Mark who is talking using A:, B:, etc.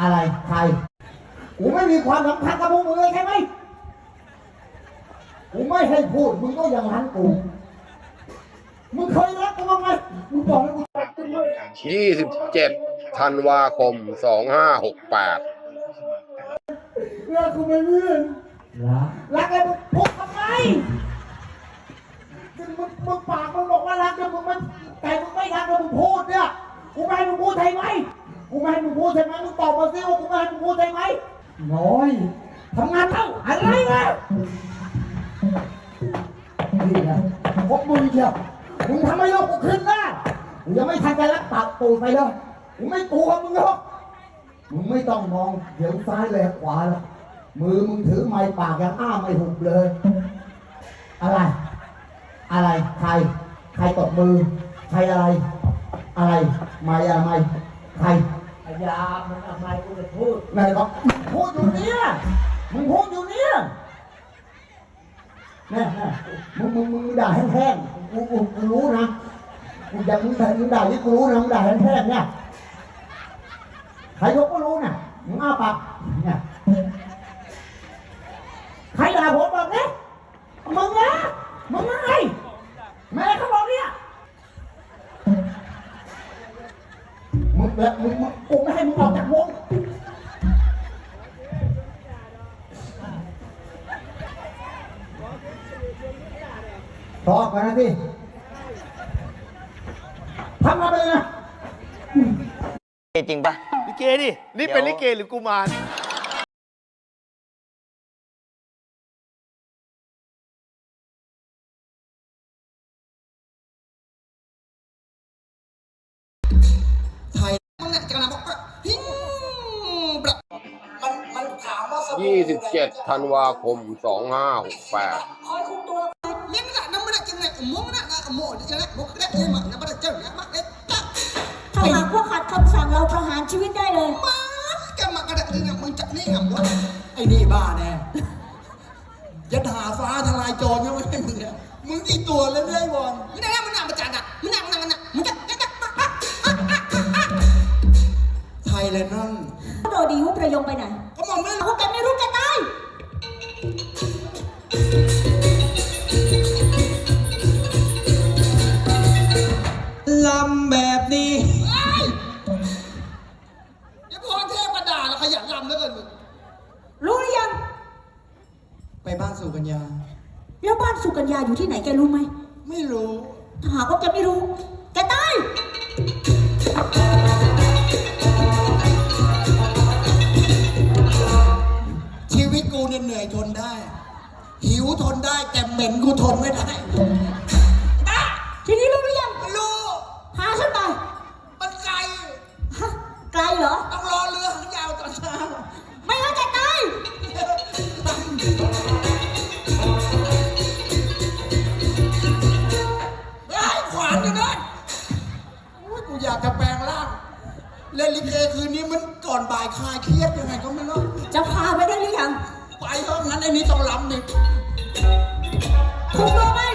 A: อะไรใครกูไม่มีความสำคัญกับพวกมึงเลยใช่ไหมกูไม่ให้พูดมึงก็ยังรันกูมึงเคยรักกูบ้างไหมมึงบอกให้กูรักกูเลย
B: 27ธันวาคม2568
A: รักกูไหมเพื่อนรักรักอะไรมึงพูดทำไมมึงมึงมึงปากมึงบอกว่ารักแต่มึงไม่แต่มึงไม่ทำแล้วมึงพูดเนี่ยกูไม่ให้มึงพูดใช่ไหมกู ไม่ให้มึงพูดใช่ไหมมึงตอบมาสิว่ากูไม่ให้มึงพูดใช่ไหมน้อยทำงานเท่าอะไรนะนี่นะพวกมึงเชียวมึงทำให้โลกกูขึ้นนะมึงยังไม่ทันจะรับปากตูดไปเลยมึงไม่กลัวมึงหรอกมึงไม่ต้องมองเดี๋ยวซ้ายแลขวาแล้วมือมึงถือไม้ปากยังอ้าไม่หุบเลย อะไร อะไรใคร ใครตบมือ ใครอะไร อะไรไม่อะไรใคร
C: พ ยามันทำไมกูจะพูด
A: ไหนบอกพูดอยู่เนี่ยมึงพูดอยู่เนี่ยแน่แน่มึงมึงมึงด่าแห้งๆกูกูกูรู้นะกูยังมึงด่ามึงด่าที่กูรู้นะมึงด่าแห้งๆเนี่ยใครยกก็รู้นะมึงอ้าปากเนี่ย ไม่ให้มึงออกจากวงตอบกันนะสิทำมาไปเลยนะ
D: จริงปะ
E: ลิเกดิ นี่เป็นลิเกหรือกุมาร
F: ไทย
B: 27ธันวาคม 2568
F: คอยคุมตัวเลี้ยงน่ะน้ำมันจะไหนมุ้งน่ะนะโม่จะไหนมุ้งได้เลยมันน้ำมันจะไหนมาเล็กตัก
G: ถ้าหากว่าขัดคำสั่งเราประหารชีวิตได้เลย
F: มาแกมากระดักนี่นะมึงจะนี่หำวะไอ้นี่บ้าแน่ยัดหาฟ้าทลายโจรยังไม่ให้มึงเนี่ย มึงกี่ตัวเรื่อยวอนมึงได้มึงนักประจานอะมึงนักหนักหนักมึงจะจะไทยเลยนั่น
G: โดดีว่าประยงไปไหน
F: ก็มองไม่
G: รู้
F: ขยันลำแล้วกันมึง
G: รู้หรือยัง
F: ไปบ้านสู่กัญญา
G: แล้วบ้านสุกัญญาอยู่ที่ไหนแกรู้ไหม
F: ไม่รู้
G: ถ้าหากว่าแกไม่รู้ แกตาย
F: ชีวิตกูเนี่ยเหนื่อยทนได้ หิวทนได้แต่เหม็นกูทนไม่ได้บ้า
G: ทีนี้รู้หรือยัง
F: ไม่รู้
G: พาฉันไป
F: มันไกล
G: ฮะ ไกลเหรอ
F: ต้องรอเรือหาง กูอยากจะแปลงร่างเล่นลิเกคืนนี้มันก่อนบ่ายคลายเครียดยังไงก็ไม่รู้
G: จะพาไปได้หรือยัง
F: ไปเถอะงั้นไอ้นี้ต้องล้ำนี่
G: ถูกตัวไหม
F: ไม่